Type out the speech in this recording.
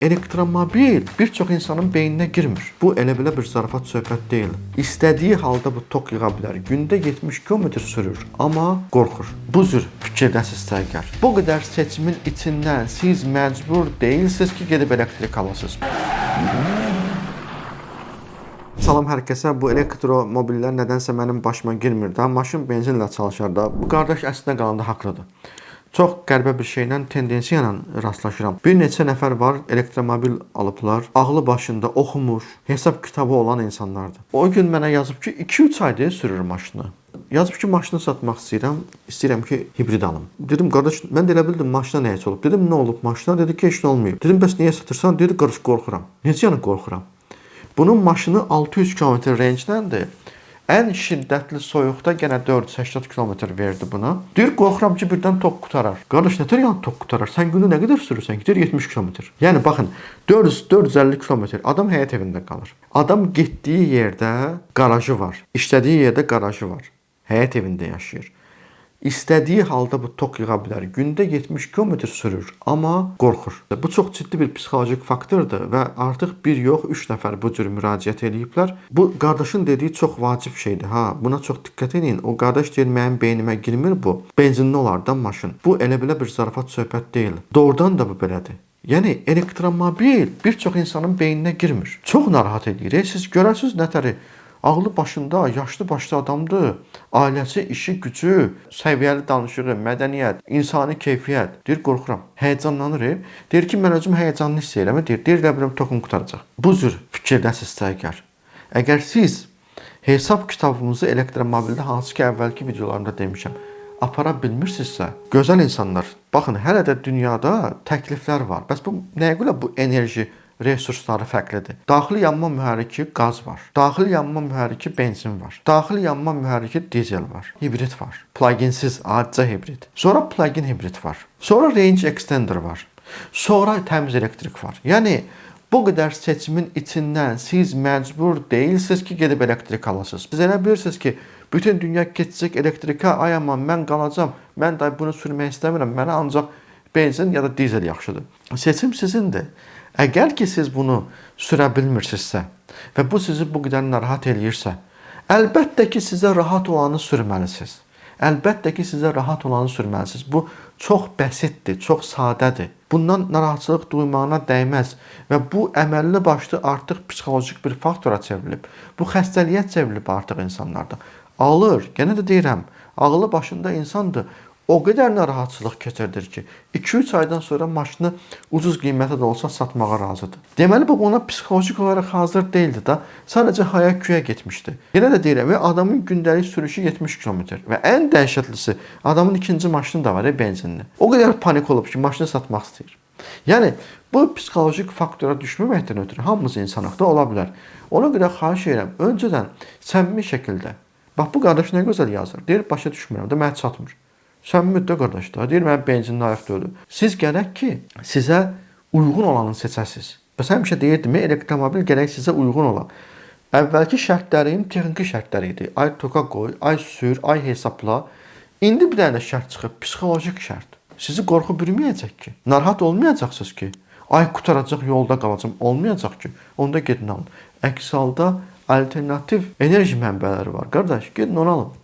Elektromobil bir çox insanın beyninə girmir. Bu elə belə bir zarafat söhbət deyil. İstədiyi halda bu tok yığa bilər. Gündə 70 km sürür, amma qorxur. Bu cür fikirdəsizsə əgər, bu qədər seçimin içindən siz məcbur deyilsiniz ki, gedib elektrik alasınız. Salam hər kəsə. Bu elektromobillər nədənsə mənim başıma girmir. Maşın benzinlə çalışar da. Bu qardaş əslində qalanda haqlıdır. Çox qəribə bir şeylə, tendensiya ilə rastlaşıram. Bir neçə nəfər var, elektromobil alıblar. Ağlı başında oxumuş, hesab kitabı olan insanlardır. O gün mənə yazıb ki, 2-3 aydır sürür maşını. Yazıb ki, maşını satmaq istəyirəm. İstəyirəm ki, hibrid alım. Dedim, qardaş, mən də elə bildim maşına nə olub. Dedim, nə olub maşına? Dedi ki, heç nə olmayıb. Dedim, bəs niyə satırsan? Dedi, qardaş, qorxuram. Necə yəni qorxuram? Bunun maşını 600 km range'dəndir. Ən şiddətli soyuqda yenə 480 km verdi buna. Deyir, qorxuram ki, birdən tok qutarar. Qardaş, nətər yəni tok qutarar? Sən gündə nə qədər sürürsən? Gedir 70 km. Yəni baxın, 400 450 km adam həyat evində qalır. Adam getdiyi yerdə qarajı var. İşlədiyi yerdə qarajı var. Həyat evində yaşayır. İstədiyi halda bu tok yığa bilər. Gündə 70 km sürür, amma qorxur. Bu çox ciddi bir psixolojik faktordur və artıq bir yox, 3 nəfər bu cür müraciət eləyiblər. Bu qardaşın dediyi çox vacib şeydir. Ha, buna çox diqqət edin. O qardaş deyir, mənim beynimə girmir bu. Benzinli olar da maşın. Bu elə belə bir zarafat söhbət deyil. Doğrudan da bu belədir. Yəni elektromobil bir çox insanın beyninə girmir. Çox narahat edir. E, Siz görərsiniz nətəri ağlı başında, yaşlı başlı adamdır. Ailəsi, işi, gücü, səviyyəli danışığı, mədəniyyət, insani keyfiyyət. Deyir, qorxuram. Həyəcanlanır. Deyir ki, mən özüm həyəcanlı hiss edirəm. Deyir, deyir, də biləm toxum qutaracaq. Bu cür fikirdəsizsə əgər, əgər siz hesab kitabınızı elektromobildə hansı ki əvvəlki videolarımda demişəm, apara bilmirsinizsə, gözəl insanlar, baxın, hələ də dünyada təkliflər var. Bəs bu nəyə bu enerji resursları fərqlidir. Daxili yanma mühərriki qaz var. Daxili yanma mühərriki benzin var. Daxili yanma mühərriki dizel var. Hibrid var. Pluginsiz adicə hibrid. Sonra plugin hibrid var. Sonra range extender var. Sonra təmiz elektrik var. Yəni bu qədər seçimin içindən siz məcbur deyilsiniz ki, gedib elektrik alasınız. Siz elə bilirsiniz ki, bütün dünya keçəcək elektrikə, ay aman mən qalacam. Mən də bunu sürmək istəmirəm. Mənə ancaq benzin ya da dizel yaxşıdır. Seçim sizindir. Əgər ki siz bunu sürə bilmirsinizsə və bu sizi bu qədər narahat eləyirsə, əlbəttə ki sizə rahat olanı sürməlisiniz. Əlbəttə ki sizə rahat olanı sürməlisiniz. Bu çox bəsitdir, çox sadədir. Bundan narahatçılıq duymağına dəyməz və bu əməlli başlı artıq psixolojik bir faktora çevrilib. Bu xəstəliyə çevrilib artıq insanlarda. Alır, yenə də deyirəm, ağlı başında insandır. O qədər narahatçılıq keçirdir ki, 2-3 aydan sonra maşını ucuz qiymətə də olsa satmağa razıdır. Deməli bu ona psixolojik olaraq hazır deyildi da, sadəcə haya küyə getmişdi. Yenə də deyirəm, adamın gündəlik sürüşü 70 km və ən dəhşətlisi adamın ikinci maşını da var, e, benzinli. O qədər panik olub ki, maşını satmaq istəyir. Yəni bu psixolojik faktora düşməməkdən ötürü hamımız insanıq da ola bilər. Ona görə xahiş edirəm, öncədən səmimi şəkildə Bax bu qardaş nə gözəl yazır. Deyir, başa düşmürəm də mənə çatmır. Səmimi də qardaş da. Deyir mənim benzinli ayaq deyil. Siz gərək ki, sizə uyğun olanı seçəsiniz. Bəs həmişə deyirdim, elektromobil gərək sizə uyğun ola. Əvvəlki şərtlərim texniki şərtlər idi. Ay toka qoy, ay sür, ay hesabla. İndi bir dənə də şərt çıxıb, psixolojik şərt. Sizi qorxu bürüməyəcək ki. Narahat olmayacaqsınız ki. Ay qutaracaq, yolda qalacam. Olmayacaq ki. Onda gedin alın. Əks halda alternativ enerji mənbələri var. Qardaş, gedin onu alın.